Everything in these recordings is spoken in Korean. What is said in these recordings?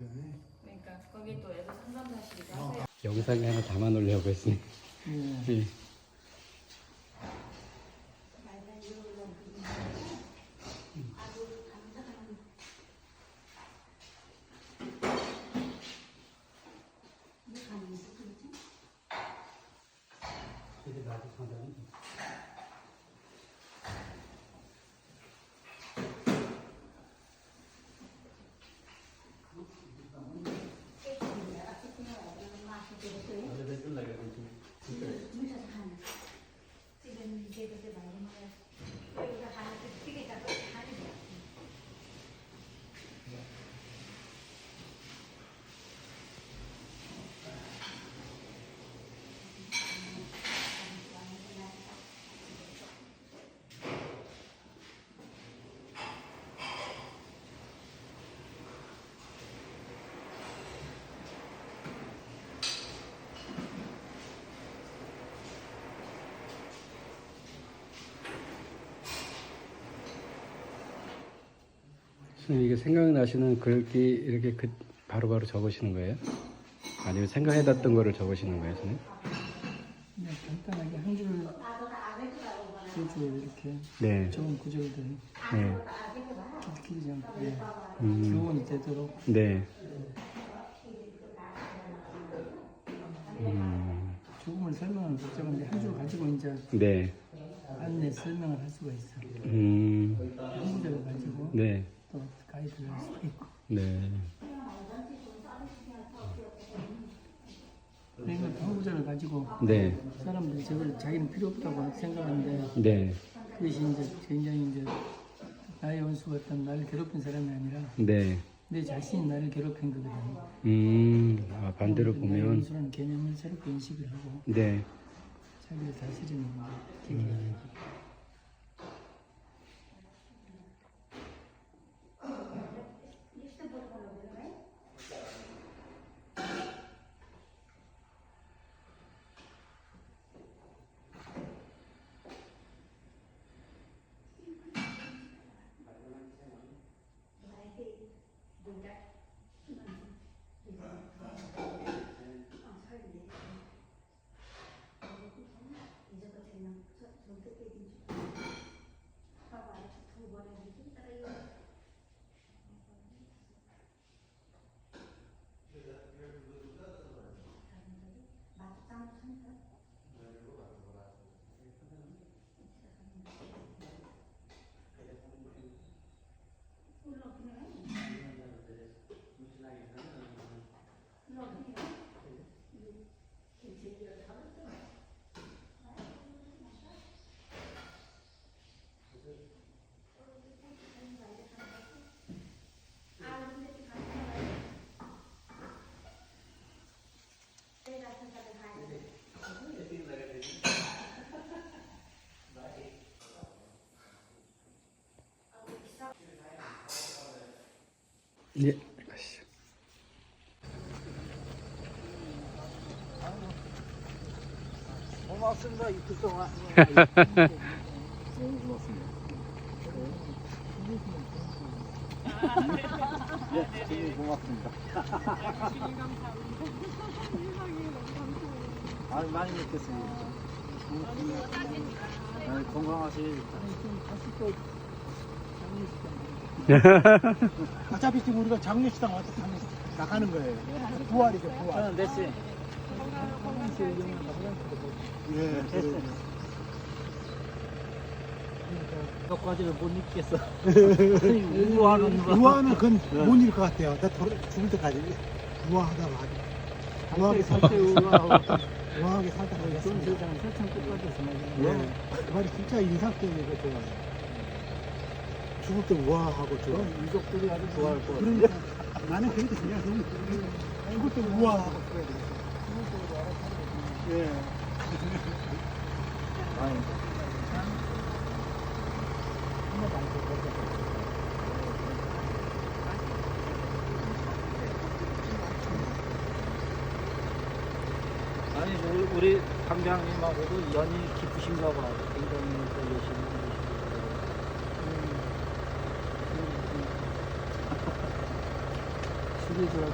그러니까 거기 또 애들 상담사실이고 하세요. 영상에 하나 담아 놓으려고 했으니. 예. 선 생님 이게 생각나시는 글귀 이렇게 그 바로바로 적으시는 거예요? 아니면 생각해뒀던 거를 적으시는 거예요, 선생님? 그냥 간단하게 한 줄, 세줄 이렇게 네. 좋은 구절들 네. 기르지 않고 예. 음, 교훈이 되도록 네. 음, 조금을 설명을 복잡한데 한 줄 가지고 이제 네. 안내 설명을 할 수가 있어. 음, 한 구절을 가지고 네. 또 가이드를 할 수가 있고. 네. 그러니까 한 구절을 가지고 네. 사람들이 저걸 자기는 필요 없다고 생각하는데 네. 그것이 이제 굉장히 이제 나의 원수가 어떤 나를 괴롭힌 사람이 아니라 네. 내 자신이 나를 괴롭힌 거거든. 음, 아, 반대로 나의 보면, 원수라는 개념을 새롭게 인식을 하고 네. 자기를 다스리는 계기가 되고. 예. 고맙습니다. 이틀 동안. 너무 고맙습니다. 네, 고맙습니다. 아, 많이 먹겠습니다. 아. 다시 또 어차피 지금 우리가 장례식당 와서 가면 나가는 거예요. 부활이죠, 부활. 저는 몇 시? 예, 그, 것까지는 못 잊겠어. 우아는 부활은 그건 못 잃을 것 같아요. 나 돌아, 죽을 때까지 부활하다가 부활하게 살, 살때 우아하고 부활하게 살다가 그랬습니다. 세상 끝까지 예, 말이야. 그 말이 진짜 인상적이고 좋아요. 죽을 때 우아하고 좋아. 유족들이 아주 좋아할 것 같아. 그러니까 나는 그렇게 생각하는 죽을 때 우아하고 그래야 돼. 예. 아니 우리, 우리 강장님하고도 연이 깊으신가 봐. 굉장히 또 열심히 하시고. 얘기해 주라고.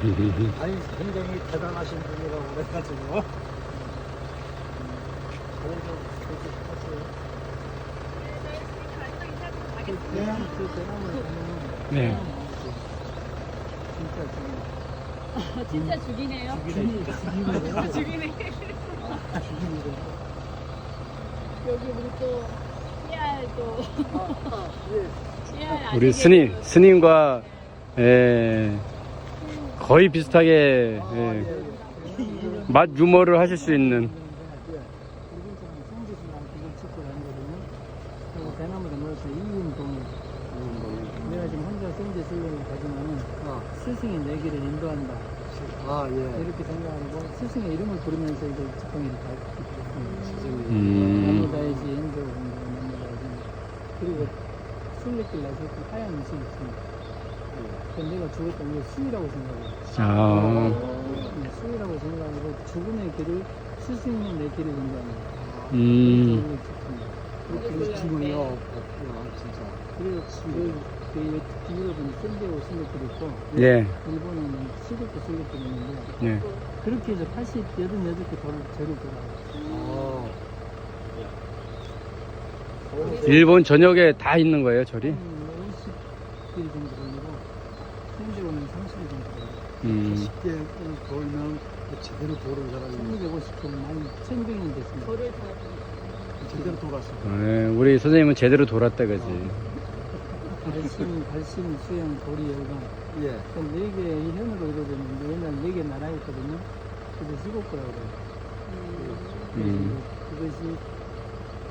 아니, 굉장히 대단하신 분이라고 그래가지고. 그래서 그렇게 싶었어요. 그 대나무, 그 대나무를 보면 네. 진짜 좀 진짜 죽이네요. 죽이네. 죽이네. 죽이네. 죽이네. 여기 우리 또 씨알 또 씨알 우리 아직은 스님, 또- 스님과 예, 거의 비슷하게 예, 맛 유머를 하실 수 있는 넣어서 내가 지금 혼자 스승이 내 길을 인도한다. 아, 예. 이렇게 생각하고 스승의 이름을 부르면서 이걸 밟고 음, 나무다이지 엔도 나무다이지 그리고 순례길 나서 그 하얀 옷이 있습니다. 그 내가 죽었던 게 수이라고 생각해요. 아, 네, 수이라고 생각하고 죽음의 길을 스승이 내 길을 거예요. 음, 그렇게 죽음이요? 없구나, 진짜. 그리고 그, 그 유럽은 샌디에고 순례길이 있고 예, 일본은 시골도 순례길이 있는데 예. 그렇게 해서 80, 88개 돌, 절을 돌아요. 어. 일본 전역에 다 있는 거예요, 절이? 한 50길 정도 걸리고 샌디에고는 30일 정도 걸려요. 음, 쉽게 돌면 제대로 도는 사람이 1250km 한 1100년 됐습니다. 제대로 돌았어. 예, 우리 선생님은 제대로 돌았다 그지? 발심, 발심, 수영, 도리, 열강 예. 네 개의 현으로 이루어졌는데 옛날 네개 나라였거든요. 그래서 일곱 거라고 그래요. 음, 그것이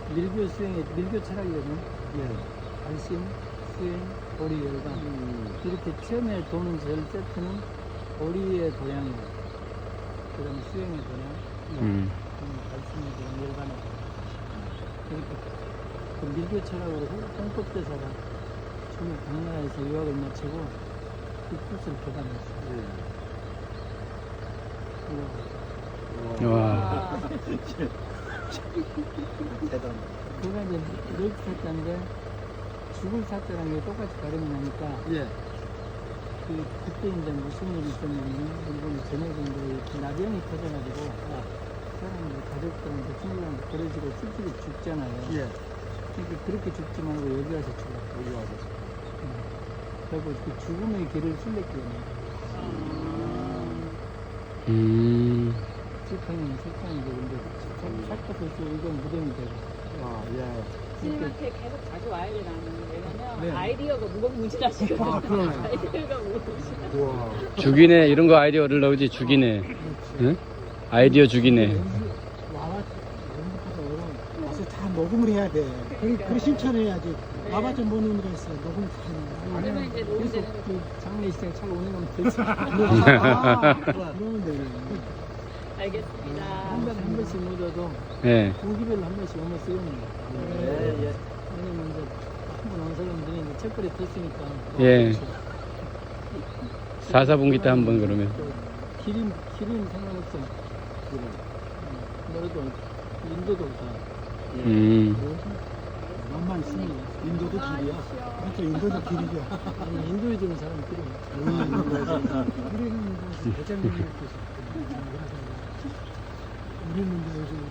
밀교 수행의 밀교 철학이거든요. 예. 발심, 수행, 도리, 열강 음. 이렇게 처음에 도는 절 세트는 도리의 도양이에요. 그 다음에 수행의 도양, 음, 그다음에 발심의 도양, 열반의 도양. 이렇게 그 밀교 철학으로 홍법대사가 처음에 당나라에서 유학을 마치고 그 개발했어요. 예. 그리고 와, 대단. 그가 이제 늙 사자인데 죽을 게 똑같이 발음이 나니까 예. 그 그때 이제 무슨 일이 있었냐면 일본 전역인데 이렇게 나병이 터져가지고 사람들 가족들한테 친구들한테 그러지고 실제로 죽잖아요. 예. 그러니까 그렇게 죽지 말고 여기 와서 죽어. 여기 와서. 그리고 그 죽음의 길을 순례길이에요. 음, 지팡이는 석탄이 되는데 삭혀서 이건 무덤이 되고. 아, 예. 스님한테 계속 자주 와야 돼 나는 왜냐면 네. 아이디어가 무궁무진하시거든. 아, 그러네. 아이디어가 무궁무진. 우와. 죽이네 이런 거 아이디어를 넣지 죽이네. 응? 아이디어 죽이네. 와와 어려워. 와서 다 녹음을 해야 돼. 그, 그 신청해야지. 와봤자 못 넣는 거 있어. 녹음 다 해놔. 그러면 이제 녹음되는 그 장례식장 차가 오는 거면 되지. 아, 그러면 되네. 알겠습니다. 한 달에 한 번씩 묻어도 예, 분기별로 한 번씩 오면 쓰는 거예요. 예, 예. 왜냐면 이제 한번 온 사람들이 이제 첫거리 떴으니까. 예. 사사분기 때 한 번 그러면. 기린, 기린 상관없어. 뭐라도 인도도 다. 음, 만만 있으면 인도도 길이야. 그렇죠. 인도도 길이죠. 아니, 인도에 주는 사람이 필요해. 우리는 뭐 대장님이 요즘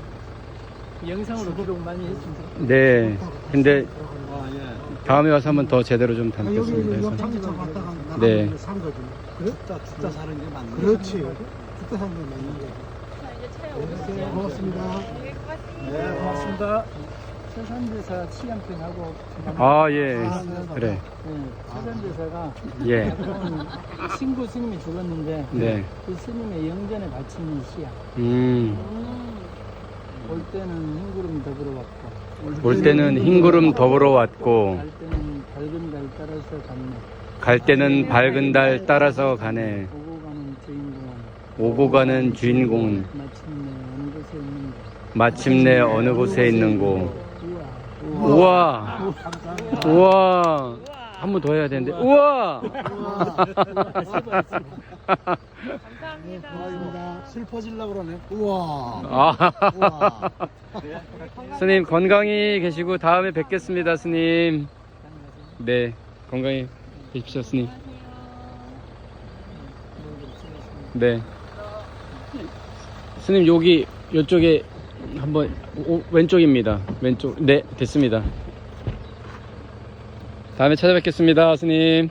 영상으로 기록 많이 했습니다. 네. 근데 아, 예. 다음에 와서 한번 더 제대로 좀 아, 여기 담겠습니다. 여기 왔다가 네. 나가면 산 거지. 죽다 죽다 사는 게 맞네. 그렇지. 죽다 사는 게 맞는 거지. 자 이제 차에 네, 오르세요. 고맙습니다. 네, 고맙습니다. 네, 고맙습니다. 서산대사 치양평하고 아, 예. 그래. 네, 서산대사가 예. 친구 스님이 죽었는데 네. 그 스님의 영전에 바치는 시야. 음. 올 때는 흰구름 더불어 왔고 올 때는 흰 구름 더불어 왔고 갈 때는 밝은 달 따라서 갔네. 갈 때는 밝은 달 따라서 가네. 오고 가는 주인공은 오고 가는 주인공은 마침내 어느 곳에 있는 거. 마침내 어느 곳에 있는 곳. 우와. 우와. 한 번 더 해야 되는데. 우와. 감사합니다. 슬퍼질라 그러네. 우와. 아. 스님 건강히 계시고 다음에 뵙겠습니다, 스님. 네. 건강히 계십시오, 스님. 네. 스님 여기 이쪽에 한번 오- 왼쪽입니다. 왼쪽. 네, 됐습니다. 다음에 찾아뵙겠습니다, 스님.